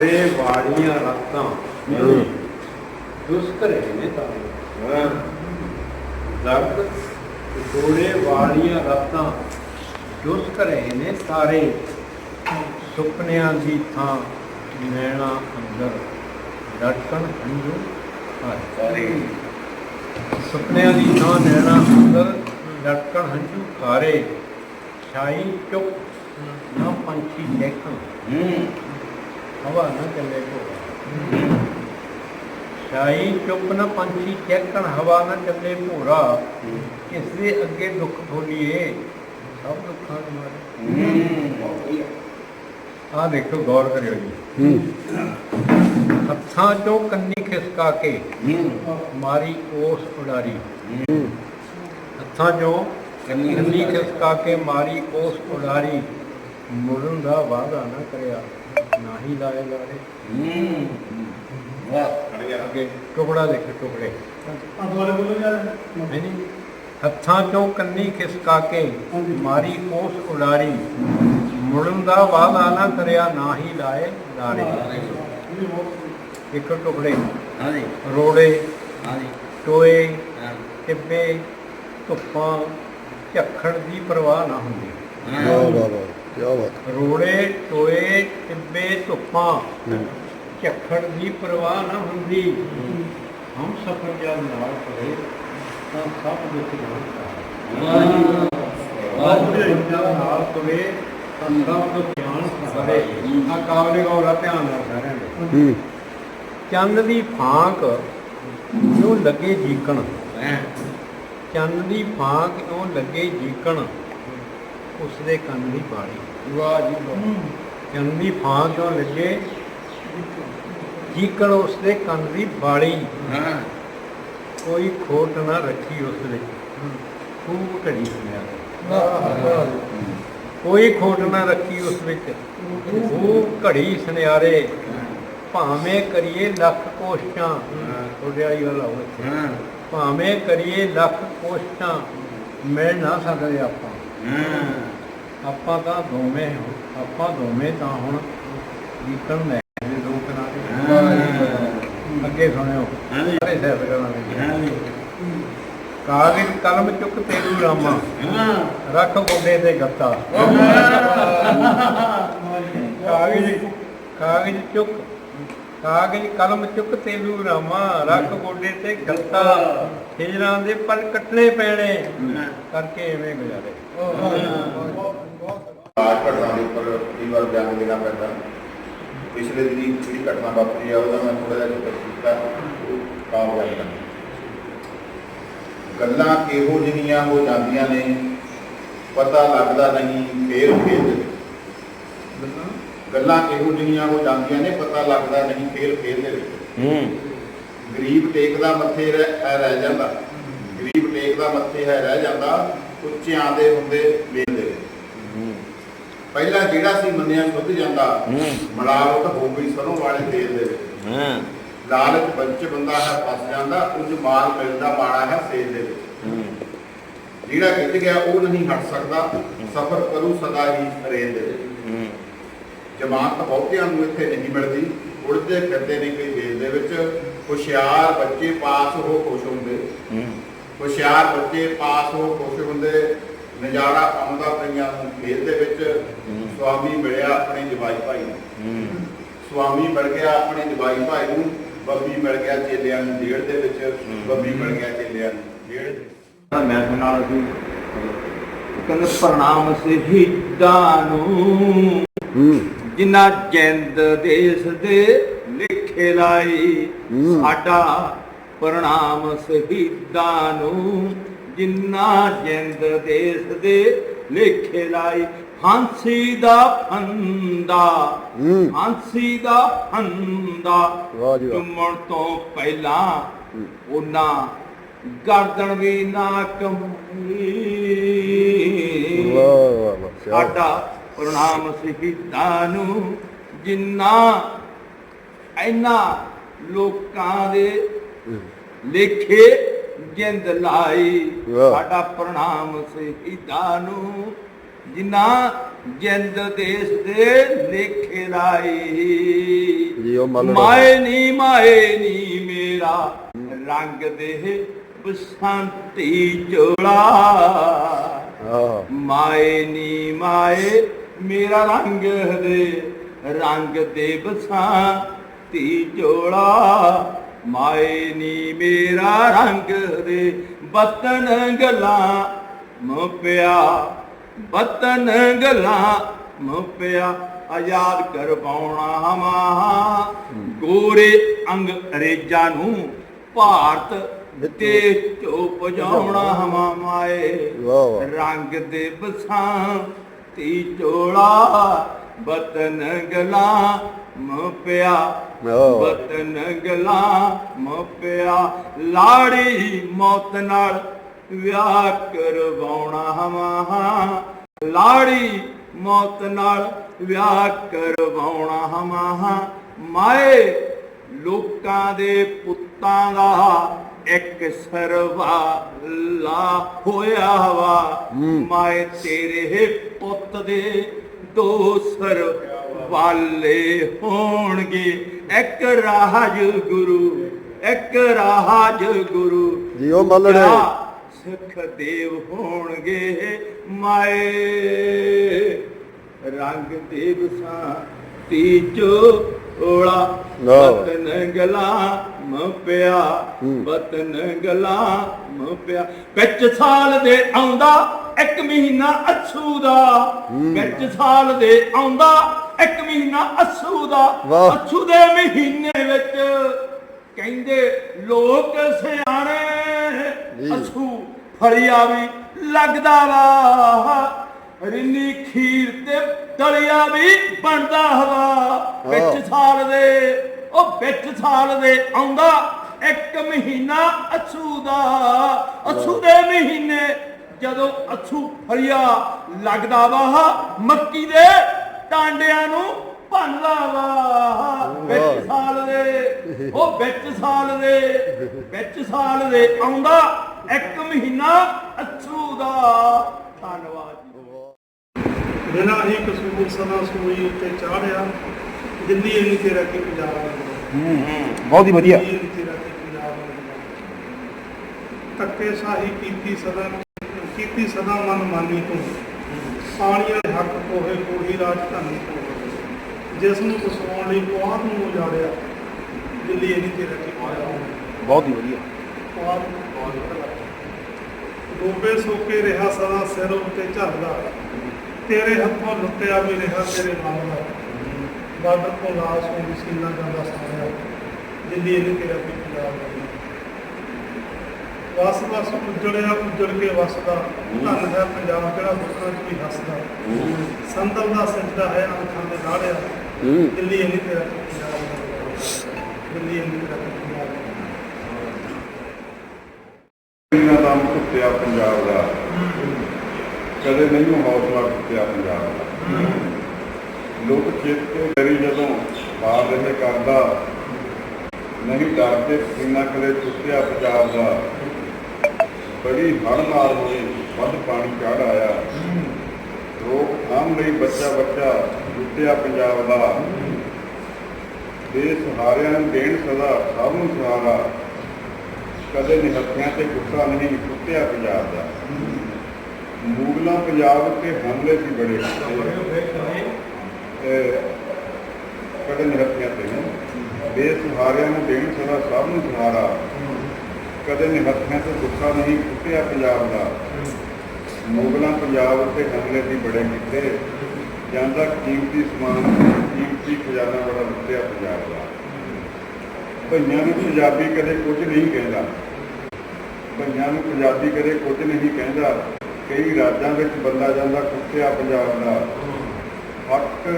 ਤੇ ਵਾਲੀਆਂ ਰਾਤਾਂ। ਦੁਸਤ ਰਹੇ ਨੇ ਤਾਂ ਦਰਦ ਜੋੜੇ ਵਾਲੀਆਂ ਰਾਤਾਂ। ਦੁਸਤ ਰਹੇ ਨੇ ਸਾਰੇ। ਸੁਪਨਿਆਂ ਦੀ ਥਾਂ ਨੈਣਾ ਅੰਦਰ। ਧੜਕਣ ਹੰਝੂ ਸਾਰੇ ਸੁਪਨਿਆਂ ਦੀ ਥਾਂ ਨੈਣਾ ਅੰਦਰ। ਧੜਕਣ ਹੰਝੂ ਖਾਰੇ ਛਾਈ ਚੁੱਪ। ਨਾ ਪੰਛੀ ਦੇਖਣ। ਹਵਾ ਨਾ ਚੱਲੇ ਭੋਰਾ ਸ਼ਾਈ ਚੁੱਪ ਨਾ ਪੰਛੀ ਚੈਕਣ, ਹਵਾ ਨਾ ਚੱਲੇ ਭੋਰਾ ਕਿਸ ਦੇ ਅੱਗੇ ਦੁੱਖ ਭੋਲੀਏ ਸਭ ਦੁੱਖਾਂ ਦੇ ਮਾਰੇ। ਆ ਦੇਖੋ, ਗੌਰ ਕਰਿਓ ਜੀ। ਹੱਥਾਂ ਚੋਂ ਕੰਨੀ ਖਿਸਕਾ ਕੇ, ਮਾਰੀ ਉਸ ਉਡਾਰੀ ਹੱਥਾਂ ਚੋਂ ਕੰਨੀ ਖਿਸਕਾ ਕੇ, ਮਾਰੀ ਉਸ ਉਡਾਰੀ ਮੁੜਨ ਦਾ ਵਾਅਦਾ ਨਾ ਕਰਿਆ। ਨਾ ਹੀ ਲਾਏ ਲਾਰੇ ਅੱਗੇ ਟੁਕੜਾ ਦੇਖ ਟੁਕੜੇ। ਨਹੀਂ ਨਹੀਂ। ਹੱਥਾਂ ਚੋਂ ਕੰਨੀ ਖਿਸਕਾ ਕੇ ਮਾਰੀ ਉਸ ਉਡਾਰੀ। ਮੁੜਨ ਦਾ ਵਾਅਦਾ ਨਾ ਕਰਿਆ ਨਾ ਹੀ ਲਾਏ ਲਾਰੇ। ਇੱਕ ਟੁਕੜੇ। ਹਾਂਜੀ। ਰੋੜੇ। ਹਾਂਜੀ। ਟੋਏ। ਹਾਂ। ਟਿੱਬੇ। ਧੁੱਪਾਂ। ਝੱਖੜ ਦੀ ਪਰਵਾਹ ਨਾ ਹੁੰਦੀ। ਵਾਹ ਵਾਹ ਵਾਹ। ਕੀ ਬਾਤ। ਰੋੜੇ ਟੋਏ ਟਿੱਬੇ ਧੁੱਪਾਂ। ਝੱਖੜ ਦੀ ਪਰਵਾਹ ਨਾ ਹੁੰਦੀ। ਹਮ ਸਫਰ ਜਦ ਨਾਲ ਪੜੇ ਤਾਂ ਸਭ ਦੁੱਖ ਵਾਹਿਗੁਰੂ। ਜਦ ਨਾਲ ਪੜੇ ਤਾਂ ਸਭ ਦੁੱਖ ਜਾਣ ਸਾਰੇ ਆ ਕਾਵਲੇ ਗੌਰਾ ਧਿਆਨ ਨਾਲ ਸਾਰਿਆਂ ਦੇ ਹੂੰ। ਚੰਨ ਦੀ ਫਾਂਕ ਨੂੰ ਲੱਗੇ ਜੀਕਣ? ਚੰਨ ਦੀ ਫਾਂਕ ਨੂੰ ਲੱਗੇ ਜੀਕਣ? ਉਸ ਦੇ ਕੰਨ ਦੀ ਬਾਣੀ ਵਾਹ ਜੀ ਵਾਹ। ਚੰਨ ਦੀ ਫਾਂਕ ਨੂੰ ਲੱਗੇ? ਜੀਕਣ ਉਸ ਦੇ ਕੰਨ ਦੀ ਹਾਂ। ਕੋਈ ਖੋਟ ਨਾ ਰੱਖੀ ਉਸ ਵਿੱਚ ਖੂਬ ਘੜੀ ਸੁਣਿਆ। ਕੋਈ ਖੋਟ ਨਾ ਰੱਖੀ ਉਸ ਵਿੱਚ। ਖੂਬ ਘੜੀ ਸੁਨਿਆਰੇ। ਭਾਵੇਂ ਕਰੀਏ ਲੱਖ ਕੋਸ਼ਿਸ਼ਾਂ। ਤੁਹਾਡੇ ਵਾਲੀ ਗੱਲ ਆਉ ਇੱਥੇ। ਹਾਂ। ਭਾਵੇਂ ਕਰੀਏ ਲੱਖ ਕੋਸ਼ਿਸ਼ਾਂ। ਮਿਲ ਨਾ ਸਕਦੇ ਆਪਾਂ। ਆਪਾਂ ਤਾਂ ਦੋਵੇਂ ਹਾਂ। ਆਪਾਂ ਦੋਵੇਂ ਤਾਂ ਹੁਣ ਜੀਕਣ ਲੈ ਨੇ ਦੋ ਕਿਨਾਰੇ ਅੱਗੇ ਸੁਣਿਓ। ਸਾਰੇ ਸਹਿਬ ਕਰਾਂਗੇ ਕਾਗਜ਼ ਕਲਮ ਚੁੱਕ ਤੇਰੂ ਰਾਮਾ ਰੱਖ ਗੋਡੇ ਤੇ ਗੱਤਾ। ਕਾਗਜ਼ ਕਾਗਜ਼ ਚੁੱਕ। ਕਾਗਜ਼ ਕਲਮ ਚੁੱਕ ਤੇਰੂ ਰਾਮਾ ਰੱਖ ਗੋਡੇ ਤੇ ਗੱਤਾ ਹਿਜਰਾਂ ਦੇ ਪਲ ਕੱਟਣੇ ਪੈਣੇ। ਕਰਕੇ ਐਵੇਂ ਗੁਜ਼ਾਰੇ। ਆਜ ਘਟਨਾ ਦੇ ਉੱਪਰ ਕਈ ਵਾਰ ਬਿਆਨ ਦੇਣਾ ਪੈਂਦਾ। ਪਿਛਲੇ ਦਿਨੀ ਜਿਹੜੀ ਘਟਨਾ ਵਾਪਰੀ ਆ, ਉਹਦਾ ਮੈਂ ਥੋੜਾ ਜਿਹਾ ਜ਼ਿਕਰ ਕੀਤਾ। ਉਹ ਕਾਮਯਾਬ ਗੱਲਾਂ ਕਿਹੋ ਜਿਹੀਆਂ ਹੋ ਜਾਂਦੀਆਂ ਨੇ। ਪਤਾ ਲੱਗਦਾ ਨਹੀਂ ਫੇਰ ਫੇਰ ਗੱਲਾਂ ਕਿਹੋ ਜਿਹੀਆਂ ਹੋ ਜਾਂਦੀਆਂ ਨੇ ਪਤਾ ਲੱਗਦਾ ਨਹੀਂ ਫੇਰ ਫੇਰ ਦੇ ਵਿੱਚ। ਹੂੰ। ਗਰੀਬ ਟੇਕਦਾ ਮੱਥੇ ਰਹਿ ਰਹਿ ਜਾਂਦਾ। ਗਰੀਬ ਟੇਕਦਾ ਮੱਥੇ ਹੈ ਰਹਿ ਜਾਂਦਾ ਉੱਚਿਆਂ ਦੇ ਹੁੰਦੇ ਦੇ। ਵਿੱਚ ਪਹਿਲਾਂ ਜਿਹੜਾ ਸੀ ਮੰਨਿਆ ਸੁੱਧ ਜਾਂਦਾ ਹੂੰ। ਮਲਾਵਟ ਹੋ ਗਈ ਸਰੋਂ ਵਾਲੇ ਤੇਲ ਦੇ ਵਿੱਚ। ਹਾਂ। ਲਾਲਚ ਬੰਚ ਬੰਦਾ ਹੈ ਫਸ ਜਾਂਦਾ ਕੁਝ ਮਾਲ ਮਿਲਦਾ ਮਾੜਾ ਹੈ ਸੇਲ ਦੇ ਵਿੱਚ। ਹੂੰ। ਜਿਹੜਾ ਖਿੱਚ ਗਿਆ ਉਹ ਨਹੀਂ ਹਟ ਸਕਦਾ। ਸਫਰ ਕਰੂ ਸਦਾ ਹੀ ਰੇਲ ਦੇ ਵਿੱਚ। ਹੂੰ ਜਮਾਤ ਬਹੁਤਿਆਂ ਨੂੰ ਇੱਥੇ ਨਹੀਂ ਮਿਲਦੀ। ਉੜਦੇ ਫਿਰਦੇ ਨੇ ਕੋਈ ਦੇਸ਼ ਦੇ ਵਿੱਚ। ਹੁਸ਼ਿਆਰ ਬੱਚੇ ਪਾਸ ਹੋ ਖੁਸ਼ ਹੁੰਦੇ। ਹੁਸ਼ਿਆਰ ਬੱਚੇ ਪਾਸ ਹੋ ਖੁਸ਼ ਹੁੰਦੇ। ਨਜ਼ਾਰਾ ਆਉਂਦਾ ਪਈਆਂ ਨੂੰ ਖੇਲ ਦੇ ਵਿੱਚ। ਸਵਾਮੀ ਮਿਲਿਆ ਆਪਣੇ ਜਵਾਈ ਭਾਈ ਨੂੰ। ਹੂੰ। ਸਵਾਮੀ ਮਿਲ ਗਿਆ ਆਪਣੇ ਜਵਾਈ ਭਾਈ ਨੂੰ। ਬੱਬੀ ਮਿਲ ਗਿਆ ਚੇਲਿਆਂ ਨੂੰ ਜੇਲ੍ਹ ਦੇ ਵਿੱਚ। ਬੱਬੀ ਮਿਲ ਗਿਆ ਚੇਲਿਆਂ ਨੂੰ ਵਿੱਚ। ਮੈਂ ਸੁਣਾ ਸੀ ਕਹਿੰਦੇ ਪ੍ਰਣਾਮ ਸ਼ਹੀਦਾਂ ਨੂੰ ਹੂੰ। ਜਿਨ੍ਹਾਂ ਜਿੰਦ ਦੇਸ ਦੇ ਲਿਖੇ ਲਾਈ। ਸਾਡਾ ਪ੍ਰਣਾਮ ਸ਼ਹੀਦਾਂ ਨੂੰ। ਜਿਨ੍ਹਾਂ ਜਿੰਦ ਦੇਸ ਦੇ ਲਿਖੇ ਲਾਈ ਫਾਂਸੀ ਦਾ ਫੰਦਾ ਹੂੰ। ਫਾਂਸੀ ਦਾ ਫੰਦਾ ਚੁੰਮਣ ਤੋਂ ਪਹਿਲਾਂ ਉਹਨਾਂ ਗਰਦਨ ਵੀ ਨਾ ਕਮਾਈ ਵਾਹ ਵਾਹ। ਸਾਡਾ ਪ੍ਰਣਾਮ ਸ਼ਹੀਦਾਂ ਨੂੰ ਜਿੰਨਾ ਇਹਨਾਂ ਲੋਕਾਂ ਦੇ ਲੇਖੇ ਜਿੰਦ ਲਾਈ। ਸਾਡਾ ਪ੍ਰਣਾਮ ਸ਼ਹੀਦਾਂ ਨੂੰ ਜਿਨ੍ਹਾਂ ਜਿੰਦ ਦੇਸ਼ ਦੇ ਲੇਖੇ ਲਾਈ। ਮਾਏ ਨੀ ਮਾਏ ਨੀ ਮੇਰਾ ਰੰਗ ਦੇ ਬਸੰਤੀ ਚੋਲਾ ਮਾਏ ਨੀ ਮਾਏ ਮੇਰਾ ਰੰਗ ਦੇ ਰੰਗ ਦੇ ਬਸਾਤੀ ਝੋਲਾ ਮਾਏ ਨੀ ਮੇਰਾ ਰੰਗ ਦੇ ਬਤਨ ਗਲਾਂ ਮੁਪਿਆ ਬਤਨ ਗਲਾਂ ਮੁਪਿਆ ਆਜ਼ਾਦ ਕਰਵਾਉਣਾ ਹਮਾ ਗੋਰੇ ਅੰਗਰੇਜ਼ਾਂ ਨੂੰ ਭਾਰਤ ਤੇ ਚੋ ਪਜਾਉਣਾ ਹਮਾ ਮਾਏ ਰੰਗ ਦੇ ਬਸਾਂ ਤੀ ਚੋਲਾ ਬਤਨ ਗਲਾ ਮੁਪਿਆ। ਬਤਨ ਗਲਾ ਮੁਪਿਆ। ਲਾੜੀ ਮੌਤ ਨਾਲ ਵਿਆਹ ਕਰਵਾਉਣਾ ਹਮਾ। ਲਾੜੀ ਮੌਤ ਨਾਲ ਵਿਆਹ ਕਰਵਾਉਣਾ ਹਮਾ। ਮਾਏ ਲੋਕਾਂ ਦੇ ਪੁੱਤਾਂ ਦਾ ਇੱਕ ਸਰਵਾਲਾ ਹੋਇਆ ਵਾ। ਮਾਏ ਤੇਰੇ ਪੁੱਤ ਦੇ ਦੋ ਸਰ ਵਾਲੇ ਹੋਣਗੇ। ਇੱਕ ਰਾਜ ਗੁਰੂ ਇੱਕ ਰਾਜ ਗੁਰੂ। ਜੀ ਉਹ ਮੰਨ ਲਓ। ਕਿਆ ਸੁਖ ਦੇਵ ਹੋਣਗੇ ਮਾਏ। ਰੰਗ ਦੇਵ ਸਾ ਤੀਜੋ ਓਲਾ। ਬਤਨ ਗਲਾ ਮਪਿਆ ਹੂੰ। ਬਤਨ ਗਲਾ ਮਪਿਆ ਵਿੱਚ ਸਾਲ ਦੇ ਆਉਂਦਾ ਇੱਕ ਮਹੀਨਾ ਅਛੂ ਦਾ ਵਿੱਚ ਸਾਲ ਦੇ ਆਉਂਦਾ ਇੱਕ ਮਹੀਨਾ ਅਛੂ ਦਾ। ਅਛੂ ਦੇ ਮਹੀਨੇ ਵਿੱਚ ਕਹਿੰਦੇ ਲੋਕ ਸਿਆਣੇ। ਅਛੂ ਫੜਿਆ ਵੀ ਲੱਗਦਾ ਵਾ ਰਿੰਨੀ ਖੀਰ ਤੇ ਦਲਿਆ ਵੀ ਬਣਦਾ ਹਵਾ। ਵਿੱਚ ਸਾਲ ਦੇ ਉਹ ਵਿੱਚ ਸਾਲ ਦੇ ਆਉਂਦਾ ਇੱਕ ਮਹੀਨਾ ਅਛੂ ਦਾ। ਅਛੂ ਦੇ ਮਹੀਨੇ ਜਦੋਂ ਅਛੂ ਫੜਿਆ ਲੱਗਦਾ ਵਾ ਮੱਕੀ ਦੇ ਟਾਂਡਿਆਂ ਨੂੰ ਭੰਨਦਾ ਵਾ ਵਿੱਚ ਸਾਲ ਦੇ ਉਹ ਵਿੱਚ ਸਾਲ ਦੇ ਵਿੱਚ ਸਾਲ ਦੇ ਆਉਂਦਾ ਇੱਕ ਮਹੀਨਾ ਅਛੂ ਦਾ। ਧੰਨਵਾਦ। ਬਿਨਾ ਹੀ ਕਸੂਰ ਸਦਾ ਸੂਈ ਉੱਤੇ ਚਾੜਿਆ ਦਿੱਲੀ ਇੰਨੀ ਤੇਰਾ ਕੀ ਪੰਜਾਬ ਵਾਲਾ ਬਹੁਤ ਹੀ ਵਧੀਆ। ਤੱਕੇ ਸਾਹੀ ਕੀਤੀ ਸਦਾ ਕੀਤੀ ਸਦਾ ਮਨ ਮਾਨੀ ਤੂੰ। ਸਾਣੀਆਂ ਦੇ ਹੱਕ ਕੋਹੇ ਕੋਹੀ ਰਾਜਧਾਨੀ ਤੋਂ। ਜਿਸ ਨੂੰ ਵਸਾਉਣ ਲਈ ਪੁਆਧ ਨੂੰ ਉਜਾੜਿਆ ਦਿੱਲੀ ਇੰਨੀ ਤੇਰਾ ਕੀ ਪੰਜਾਬ ਬਹੁਤ ਹੀ ਵਧੀਆ। ਡੋਬੇ ਸੋਕੇ ਰਿਹਾ ਸਦਾ ਸਿਰ ਉੱਤੇ ਝੱਲਦਾ ਤੇਰੇ ਹੱਥੋਂ ਲੁੱਟਿਆ ਵੀ ਰਿਹਾ ਤੇਰੇ ਨਾਮ ਦਾ। ਬਾਰਡਰ ਤੋਂ ਲਾਸ਼ ਨੂੰ ਸੀਨਾ ਜਾਂਦਾ ਸਾਰਿਆ ਦਿੱਲੀ ਇਹਨੇ ਤੇਰਾ ਵੀ ਵਸ ਵਸ ਉਜੜਿਆ ਉਜੜ ਕੇ ਵਸਦਾ। ਧੰਨ ਹੈ ਪੰਜਾਬ ਜਿਹੜਾ ਦੁੱਖਾਂ 'ਚ ਵੀ ਹੱਸਦਾ। ਸੰਦਲ ਦਾ ਸਜਦਾ ਹੈ ਅੱਖਾਂ ਦੇ ਨਾੜਿਆ ਦਿੱਲੀ ਇਹਨੇ ਤੇਰਾ ਵੀ ਦਿੱਲੀ ਇਹਨੇ ਤੇਰਾ ਵੀ ਪੰਜਾਬ ਦਾ ਪੰਜਾਬ ਦਾ। ਕਦੇ ਨਹੀਂ ਹੌਸਲਾ ਟੁੱਟਿਆ ਪੰਜਾਬ ਦਾ। ਲੋਕ ਚੇਤੇ ਕਰੀ ਜਦੋਂ ਬਾਹਰ ਰਹੇ ਕਰਦਾ ਨਹੀਂ ਡਰਦੇ ਪਸੀਨਾ ਕਦੇ ਟੁੱਟਿਆ ਪੰਜਾਬ ਦਾ। ਬੜੀ ਹੜ ਮਾਰ ਹੋਈ ਵੱਧ ਪਾਣੀ ਚੜ ਆਇਆ। ਰੋਕ ਥਾਮ ਲਈ ਬੱਚਾ ਬੱਚਾ ਟੁੱਟਿਆ ਪੰਜਾਬ ਦਾ। ਦੇਸ਼ ਹਾਰਿਆਂ ਨੂੰ ਦੇਣ ਸਦਾ ਸਭ ਨੂੰ ਸਹਾਰਾ। ਕਦੇ ਨਿਹੱਥਿਆਂ ਤੇ ਗੁੱਸਾ ਨਹੀਂ ਟੁੱਟਿਆ ਪੰਜਾਬ ਦਾ। ਮੁਗਲਾਂ ਪੰਜਾਬ ਉੱਤੇ ਹਮਲੇ ਸੀ ਬੜੇ ਤੇ ਕਦੇ ਨਿਹੱਥਿਆਂ ਤੇ ਨੇ। ਬੇਸਹਾਰਿਆਂ ਨੂੰ ਦੇਣ ਸਦਾ ਸਭ ਨੂੰ ਸਹਾਰਾ। ਕਦੇ ਨਿਹੱਥਿਆਂ ਤੇ ਗੁੱਸਾ ਨਹੀਂ ਟੁੱਟਿਆ ਪੰਜਾਬ ਦਾ। ਮੂਗਲਾਂ ਪੰਜਾਬ ਉੱਤੇ ਹਮਲੇ ਸੀ ਬੜੇ ਕੀਤੇ। ਜਾਂਦਾ ਕੀਮਤੀ ਸਮਾਨ, ਕੀਮਤੀ ਖਜ਼ਾਨਾ ਬੜਾ ਲੁੱਟਿਆ ਪੰਜਾਬ ਦਾ। ਭਈਆਂ ਨੂੰ ਪੰਜਾਬੀ ਕਦੇ ਕੁਝ ਨਹੀਂ ਕਹਿੰਦਾ। ਭਈਆਂ ਨੂੰ ਪੰਜਾਬੀ ਕਦੇ ਕੁਝ ਨਹੀਂ ਕਹਿੰਦਾ। ਕਈ ਰਾਜਾਂ ਵਿੱਚ ਬੰਦਾ ਜਾਂਦਾ ਕੁੱਤਿਆ ਪੰਜਾਬ ਦਾ ਹੱਕ